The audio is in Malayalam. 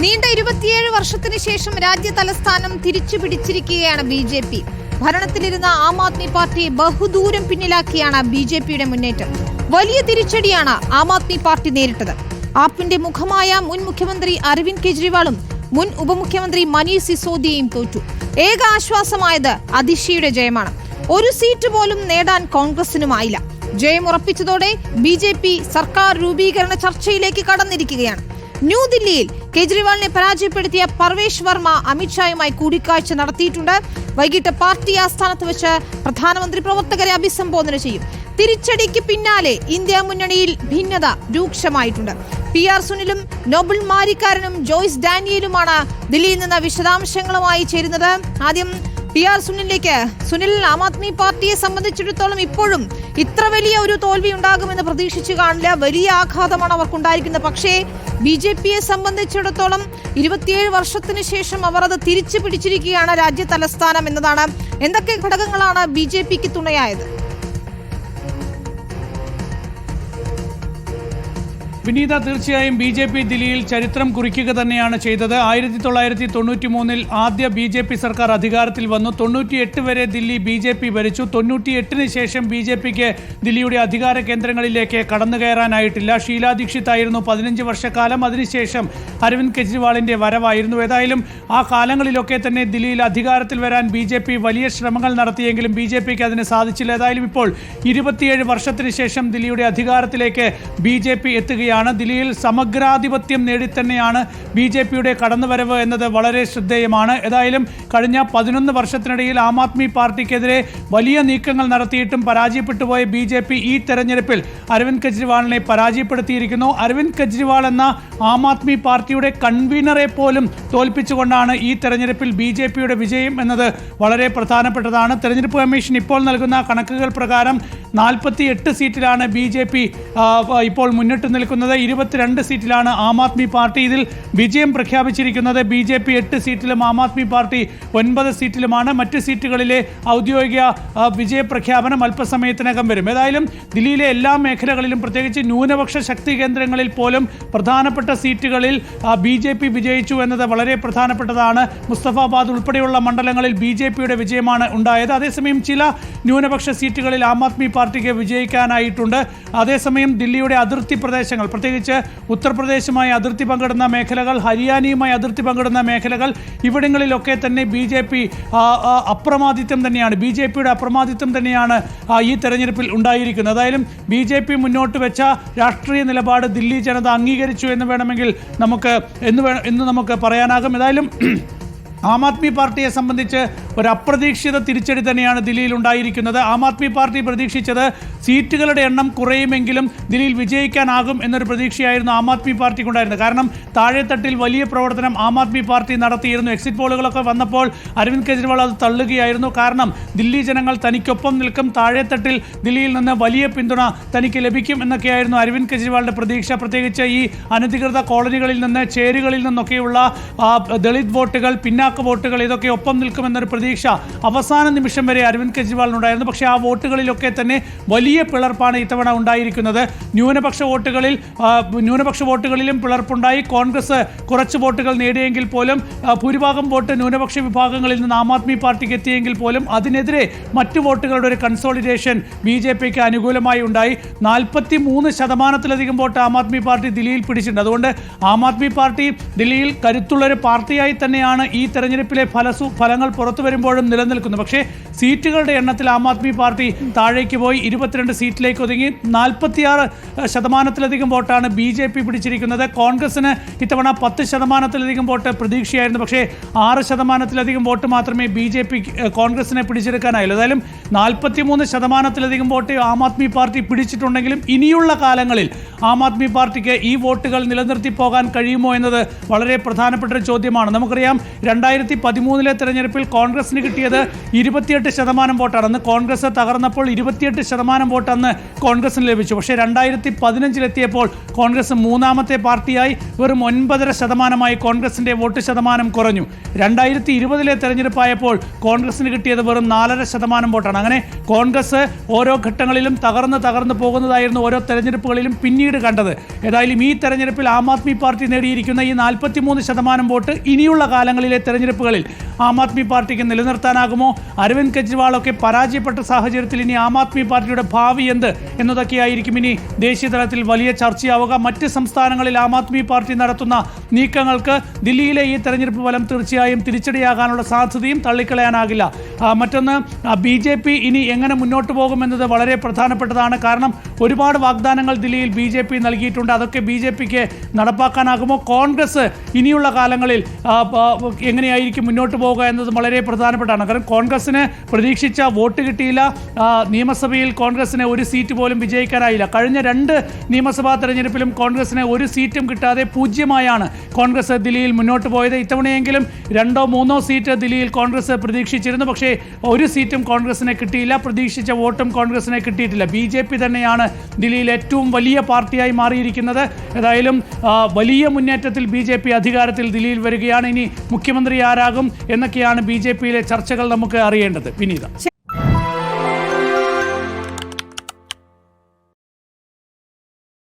നീണ്ട ഇരുപത്തിയേഴ് വർഷത്തിന് ശേഷം രാജ്യ തലസ്ഥാനം തിരിച്ചു പിടിച്ചിരിക്കുകയാണ് ബി ജെ പി. ഭരണത്തിലിരുന്ന ആം ആദ്മി പാർട്ടിയെ ബഹുദൂരം പിന്നിലാക്കിയാണ് ബി ജെ പിയുടെ മുന്നേറ്റം. വലിയ തിരിച്ചടിയാണ് ആം ആദ്മി പാർട്ടി നേരിട്ടത്. ആപ്പിന്റെ മുഖമായ മുൻ മുഖ്യമന്ത്രി അരവിന്ദ് കെജ്രിവാളും മുൻ ഉപമുഖ്യമന്ത്രി മനീഷ് സിസോദിയയും തോറ്റു. ഏക ആശ്വാസമായത് അതിഷിയുടെ ജയമാണ്. ഒരു സീറ്റ് പോലും നേടാൻ കോൺഗ്രസിനുമായില്ല. ജയം ഉറപ്പിച്ചതോടെ ബി സർക്കാർ രൂപീകരണ ചർച്ചയിലേക്ക് കടന്നിരിക്കുകയാണ്. ന്യൂദില്ലിയിൽ കേജ്രിവാളിനെ പരാജയപ്പെടുത്തിയ പർവേഷ് വർമ്മ അമിത്ഷായുമായി കൂടിക്കാഴ്ച നടത്തിയിട്ടുണ്ട്. വൈകിട്ട് പാർട്ടി ആസ്ഥാനത്ത് വെച്ച് പ്രധാനമന്ത്രി പ്രവർത്തകരെ അഭിസംബോധന ചെയ്യും. തിരിച്ചടിക്ക് പിന്നാലെ ഇന്ത്യ മുന്നണിയിൽ ഭിന്നത രൂക്ഷമായിട്ടുണ്ട്. പി ആർ സുനിലും നോബിൾ മാരിക്കാരനും ജോയ്സ് ഡാനിയലുമാണ് ദില്ലിയിൽ നിന്ന് വിശദാംശങ്ങളുമായി ചേരുന്നത്. ആദ്യം പി ആർ സുനിലേക്ക് സുനിൽ ആം ആദ്മി പാർട്ടിയെ സംബന്ധിച്ചിടത്തോളം ഇപ്പോഴും ഇത്ര വലിയ ഒരു തോൽവി ഉണ്ടാകുമെന്ന് പ്രതീക്ഷിച്ചു കാണില്ല. വലിയ ആഘാതമാണ് അവർക്കുണ്ടായിരിക്കുന്നത്. പക്ഷേ ബി ജെ പിയെ സംബന്ധിച്ചിടത്തോളം ഇരുപത്തിയേഴ് വർഷത്തിന് ശേഷം അവർ അത് തിരിച്ചു പിടിച്ചിരിക്കുകയാണ് രാജ്യ തലസ്ഥാനം എന്നതാണ്. എന്തൊക്കെ ഘടകങ്ങളാണ് ബി ജെ പിക്ക് തുണയായത്? വിനീത തീർച്ചയായും ബി ജെ പി ദില്ലിയിൽ ചരിത്രം കുറിക്കുക തന്നെയാണ് ചെയ്തത്. ആയിരത്തി തൊള്ളായിരത്തി തൊണ്ണൂറ്റി മൂന്നിൽ ആദ്യ ബി ജെ പി സർക്കാർ അധികാരത്തിൽ വന്നു. തൊണ്ണൂറ്റിയെട്ട് വരെ ദില്ലി ബി ജെ പി ഭരിച്ചു. തൊണ്ണൂറ്റിയെട്ടിന് ശേഷം ബി ജെ പിക്ക് ദില്ലിയുടെ അധികാര കേന്ദ്രങ്ങളിലേക്ക് കടന്നു കയറാനായിട്ടില്ല. ഷീലാ ദീക്ഷിത് ആയിരുന്നു പതിനഞ്ച് വർഷക്കാലം. അതിനുശേഷം അരവിന്ദ് കെജ്രിവാളിന്റെ വരവായിരുന്നു. ഏതായാലും ആ കാലങ്ങളിലൊക്കെ തന്നെ ദില്ലിയിൽ അധികാരത്തിൽ വരാൻ ബി ജെ പി വലിയ ശ്രമങ്ങൾ നടത്തിയെങ്കിലും ബി ജെ പിക്ക് അതിന് സാധിച്ചില്ല. ഏതായാലും ഇപ്പോൾ ഇരുപത്തിയേഴ് വർഷത്തിന് ശേഷം ദില്ലിയുടെ അധികാരത്തിലേക്ക് ബി ജെ പി എത്തുകയാണ്. ദില്ലിയിൽ സമഗ്രാധിപത്യം നേടിത്തന്നെയാണ് ബി ജെ പിയുടെ കടന്നുവരവ് എന്നത് വളരെ ശ്രദ്ധേയമാണ്. ഏതായാലും കഴിഞ്ഞ പതിനൊന്ന് വർഷത്തിനിടയിൽ ആം ആദ്മി പാർട്ടിക്കെതിരെ വലിയ നീക്കങ്ങൾ നടത്തിയിട്ടും പരാജയപ്പെട്ടു പോയ ബി ജെ പി ഈ തെരഞ്ഞെടുപ്പിൽ അരവിന്ദ് കെജ്രിവാളിനെ പരാജയപ്പെടുത്തിയിരിക്കുന്നു. അരവിന്ദ് കെജ്രിവാൾ എന്ന ആം ആദ്മി പാർട്ടിയുടെ കൺവീനറെ പോലും തോൽപ്പിച്ചുകൊണ്ടാണ് ഈ തെരഞ്ഞെടുപ്പിൽ ബി ജെ പിയുടെ വിജയം എന്നത് വളരെ പ്രധാനപ്പെട്ടതാണ്. തെരഞ്ഞെടുപ്പ് കമ്മീഷൻ ഇപ്പോൾ നൽകുന്ന കണക്കുകൾ പ്രകാരം നാൽപ്പത്തി എട്ട് സീറ്റിലാണ് ബി ജെ പി ഇപ്പോൾ മുന്നിട്ട് നിൽക്കുന്നത്. ഇരുപത്തിരണ്ട് സീറ്റിലാണ് ആം ആദ്മി പാർട്ടി. ഇതിൽ വിജയം പ്രഖ്യാപിച്ചിരിക്കുന്നത് ബി ജെ പി എട്ട് സീറ്റിലും ആം ആദ്മി പാർട്ടി ഒൻപത് സീറ്റിലുമാണ്. മറ്റ് സീറ്റുകളിലെ ഔദ്യോഗിക വിജയപ്രഖ്യാപനം അല്പസമയത്തിനകം വരും. ഏതായാലും ദില്ലിയിലെ എല്ലാ മേഖലകളിലും പ്രത്യേകിച്ച് ന്യൂനപക്ഷ ശക്തി കേന്ദ്രങ്ങളിൽ പോലും പ്രധാനപ്പെട്ട സീറ്റുകളിൽ ബി ജെ പി വിജയിച്ചു എന്നത് വളരെ പ്രധാനപ്പെട്ടതാണ്. മുസ്തഫാബാദ് ഉൾപ്പെടെയുള്ള മണ്ഡലങ്ങളിൽ ബി ജെ പിയുടെ വിജയമാണ് ഉണ്ടായത്. അതേസമയം ചില ന്യൂനപക്ഷ സീറ്റുകളിൽ ആം ആദ്മി പാർട്ടിക്ക് വിജയിക്കാനായിട്ടുണ്ട്. അതേസമയം ദില്ലിയുടെ അതിർത്തി പ്രദേശങ്ങൾ പ്രത്യേകിച്ച് ഉത്തർപ്രദേശുമായി അതിർത്തി പങ്കിടുന്ന മേഖലകൾ ഹരിയാനയുമായി അതിർത്തി പങ്കിടുന്ന മേഖലകൾ ഇവിടങ്ങളിലൊക്കെ തന്നെ ബി ജെ പി അപ്രമാദിത്വം തന്നെയാണ്. ബി ജെ പിയുടെ അപ്രമാദിത്വം തന്നെയാണ് ഈ തെരഞ്ഞെടുപ്പിൽ ഉണ്ടായിരിക്കുന്നത്. അതായാലും ബി ജെ പി മുന്നോട്ട് വെച്ച രാഷ്ട്രീയ നിലപാട് ദില്ലി ജനത അംഗീകരിച്ചു എന്ന് വേണമെങ്കിൽ നമുക്ക് എന്ന് വേണം എന്ന് നമുക്ക് പറയാനാകും. ഏതായാലും ആം ആദ്മി പാർട്ടിയെ സംബന്ധിച്ച് ഒരു അപ്രതീക്ഷിത തിരിച്ചടി തന്നെയാണ് ദില്ലിയിൽ ഉണ്ടായിരിക്കുന്നത്. ആം ആദ്മി പാർട്ടി പ്രതീക്ഷിച്ചത് സീറ്റുകളുടെ എണ്ണം കുറയുമെങ്കിലും ദില്ലിയിൽ വിജയിക്കാനാകും എന്നൊരു പ്രതീക്ഷയായിരുന്നു ആം ആദ്മി പാർട്ടിക്കുണ്ടായിരുന്നത്. കാരണം താഴെത്തട്ടിൽ വലിയ പ്രവർത്തനം ആം ആദ്മി പാർട്ടി നടത്തിയിരുന്നു. എക്സിറ്റ് പോളുകളൊക്കെ വന്നപ്പോൾ അരവിന്ദ് കെജ്രിവാൾ അത് തള്ളുകയായിരുന്നു. കാരണം ദില്ലി ജനങ്ങൾ തനിക്കൊപ്പം നിൽക്കും. താഴെത്തട്ടിൽ ദില്ലിയിൽ നിന്ന് വലിയ പിന്തുണ തനിക്ക് ലഭിക്കും എന്നൊക്കെയായിരുന്നു അരവിന്ദ് കെജ്രിവാളിന്റെ പ്രതീക്ഷ. പ്രത്യേകിച്ച് ഈ അനധികൃത കോളനികളിൽ നിന്ന് ചേരുകളിൽ നിന്നൊക്കെയുള്ള ദളിത് വോട്ടുകൾ പിന്നാക്ക വോട്ടുകൾ ഇതൊക്കെ ഒപ്പം നിൽക്കുമെന്നൊരു പ്രതീക്ഷ അവസാന നിമിഷം വരെ അരവിന്ദ് കെജ്രിവാളിനുണ്ടായിരുന്നു. പക്ഷേ ആ വോട്ടുകളിലൊക്കെ തന്നെ വലിയ പിളർപ്പാണ് ഇത്തവണ ഉണ്ടായിരിക്കുന്നത്. ന്യൂനപക്ഷ വോട്ടുകളിൽ ന്യൂനപക്ഷ വോട്ടുകളിലും പിളർപ്പുണ്ടായി. കോൺഗ്രസ് കുറച്ച് വോട്ടുകൾ നേടിയെങ്കിൽ പോലും ഭൂരിഭാഗം വോട്ട് ന്യൂനപക്ഷ വിഭാഗങ്ങളിൽ നിന്ന് ആം ആദ്മി പാർട്ടിക്ക് എത്തിയെങ്കിൽ പോലും അതിനെതിരെ മറ്റു വോട്ടുകളുടെ ഒരു കൺസോളിഡേഷൻ ബി ജെ പിക്ക് അനുകൂലമായി ഉണ്ടായി. നാൽപ്പത്തി മൂന്ന് ശതമാനത്തിലധികം വോട്ട് ആം ആദ്മി പാർട്ടി ദില്ലിയിൽ പിടിച്ചിട്ടുണ്ട്. അതുകൊണ്ട് ആം ആദ്മി പാർട്ടി ദില്ലിയിൽ കരുത്തുള്ളൊരു പാർട്ടിയായി തന്നെയാണ് ഈ തെരഞ്ഞെടുപ്പിലെ ഫലസു ഫലങ്ങൾ പുറത്തു വരുമ്പോഴും നിലനിൽക്കുന്നു. പക്ഷേ സീറ്റുകളുടെ എണ്ണത്തിൽ ആം ആദ്മി പാർട്ടി താഴേക്ക് പോയി ഇരുപത്തിരണ്ട് സീറ്റിലേക്ക് ഒതുങ്ങി. നാൽപ്പത്തിയാറ് ശതമാനത്തിലധികം വോട്ടാണ് ബി ജെ പി പിടിച്ചിരിക്കുന്നത്. കോൺഗ്രസിന് ഇത്തവണ പത്ത് ശതമാനത്തിലധികം വോട്ട് പ്രതീക്ഷയായിരുന്നു. പക്ഷേ ആറ് ശതമാനത്തിലധികം വോട്ട് മാത്രമേ ബി ജെ പി കോൺഗ്രസിനെ പിടിച്ചെടുക്കാനായുള്ളൂ. ഏതായാലും നാൽപ്പത്തിമൂന്ന് ശതമാനത്തിലധികം വോട്ട് ആം ആദ്മി പാർട്ടി പിടിച്ചിട്ടുണ്ടെങ്കിലും ഇനിയുള്ള കാലങ്ങളിൽ ആം ആദ്മി പാർട്ടിക്ക് ഈ വോട്ടുകൾ നിലനിർത്തി പോകാൻ കഴിയുമോ എന്നത് വളരെ പ്രധാനപ്പെട്ട ഒരു ചോദ്യമാണ്. നമുക്കറിയാം രണ്ടായിരത്തി പതിമൂന്നിലെ തെരഞ്ഞെടുപ്പിൽ കോൺഗ്രസിന് കിട്ടിയത് ഇരുപത്തിയെട്ട് ശതമാനം വോട്ടാണ് അന്ന് കോൺഗ്രസ് തകർന്നപ്പോൾ ഇരുപത്തിയെട്ട് ശതമാനം വോട്ട് അന്ന് കോൺഗ്രസിന് ലഭിച്ചു. പക്ഷേ രണ്ടായിരത്തി പതിനഞ്ചിലെത്തിയപ്പോൾ കോൺഗ്രസ് മൂന്നാമത്തെ പാർട്ടിയായി വെറും ഒൻപതര ശതമാനമായി കോൺഗ്രസിന്റെ വോട്ട് ശതമാനം കുറഞ്ഞു. രണ്ടായിരത്തി ഇരുപതിലെ തെരഞ്ഞെടുപ്പായപ്പോൾ കോൺഗ്രസിന് കിട്ടിയത് വെറും നാലര ശതമാനം വോട്ടാണ്. അങ്ങനെ കോൺഗ്രസ് ഓരോ ഘട്ടങ്ങളിലും തകർന്ന് തകർന്ന് പോകുന്നതായിരുന്നു ഓരോ തെരഞ്ഞെടുപ്പുകളിലും പിന്നീട് കണ്ടത്. ഏതായാലും ഈ തെരഞ്ഞെടുപ്പിൽ ആം ആദ്മി പാർട്ടി നേടിയിരിക്കുന്ന ഈ നാൽപ്പത്തിമൂന്ന് ശതമാനം വോട്ട് ഇനിയുള്ള കാലങ്ങളിലെ തെരഞ്ഞെടുപ്പുകളിൽ ആം ആദ്മി പാർട്ടിക്ക് നിലനിർത്താനാകുമോ? അരവിന്ദ് കെജ്രിവാളൊക്കെ പരാജയപ്പെട്ട സാഹചര്യത്തിൽ ഇനി ആം ആദ്മി പാർട്ടിയുടെ ഭാവി എന്ത് എന്നതൊക്കെയായിരിക്കും ഇനി ദേശീയ തലത്തിൽ വലിയ ചർച്ചയാവുക. മറ്റ് സംസ്ഥാനങ്ങളിൽ ആം ആദ്മി പാർട്ടി നടത്തുന്ന നീക്കങ്ങൾക്ക് ദില്ലിയിലെ ഈ തെരഞ്ഞെടുപ്പ് ഫലം തീർച്ചയായും തിരിച്ചടിയാകാനുള്ള സാധ്യതയും തള്ളിക്കളയാനാകില്ല. മറ്റൊന്ന് ബി ജെ പി ഇനി എങ്ങനെ മുന്നോട്ട് പോകുമെന്നത് വളരെ പ്രധാനപ്പെട്ടതാണ്. കാരണം ഒരുപാട് വാഗ്ദാനങ്ങൾ ദില്ലിയിൽ ബി ജെ പി നൽകിയിട്ടുണ്ട്. അതൊക്കെ ബി ജെ പിക്ക് നടപ്പാക്കാനാകുമോ? കോൺഗ്രസ് ഇനിയുള്ള കാലങ്ങളിൽ ആ, എങ്ങനെയായിരിക്കും മുന്നോട്ട് പോവുക എന്നത് വളരെ പ്രധാനപ്പെട്ടാണ് കാരണം കോൺഗ്രസിന് പ്രതീക്ഷിച്ച വോട്ട് കിട്ടിയില്ല. നിയമസഭയിൽ കോൺഗ്രസിന് ഒരു സീറ്റ് പോലും വിജയിക്കാനായില്ല. കഴിഞ്ഞ രണ്ട് നിയമസഭാ തെരഞ്ഞെടുപ്പിലും കോൺഗ്രസിന് ഒരു സീറ്റും കിട്ടാതെ പൂജ്യമായാണ് കോൺഗ്രസ് ദില്ലിയിൽ മുന്നോട്ട് പോയത്. ഇത്തവണയെങ്കിലും രണ്ടോ മൂന്നോ സീറ്റ് ദില്ലിയിൽ കോൺഗ്രസ് പ്രതീക്ഷിച്ചിരുന്നു. പക്ഷേ ഒരു സീറ്റും കോൺഗ്രസിന് കിട്ടിയില്ല. പ്രതീക്ഷിച്ച വോട്ടും കോൺഗ്രസിന് കിട്ടിയിട്ടില്ല. ബി തന്നെയാണ് ദില്ലിയിൽ ഏറ്റവും വലിയ പാർട്ടിയായി മാറിയിരിക്കുന്നത്. ഏതായാലും വലിയ മുന്നേറ്റത്തിൽ ബി ജെ പി അധികാരത്തിൽ ദില്ലിയിൽ വരികയാണ്. ഇനി മുഖ്യമന്ത്രി ആരാകും എന്നൊക്കെയാണ് ബി ജെ പിയിലെ ചർച്ചകൾ നമുക്ക് അറിയേണ്ടത്. വിനീത.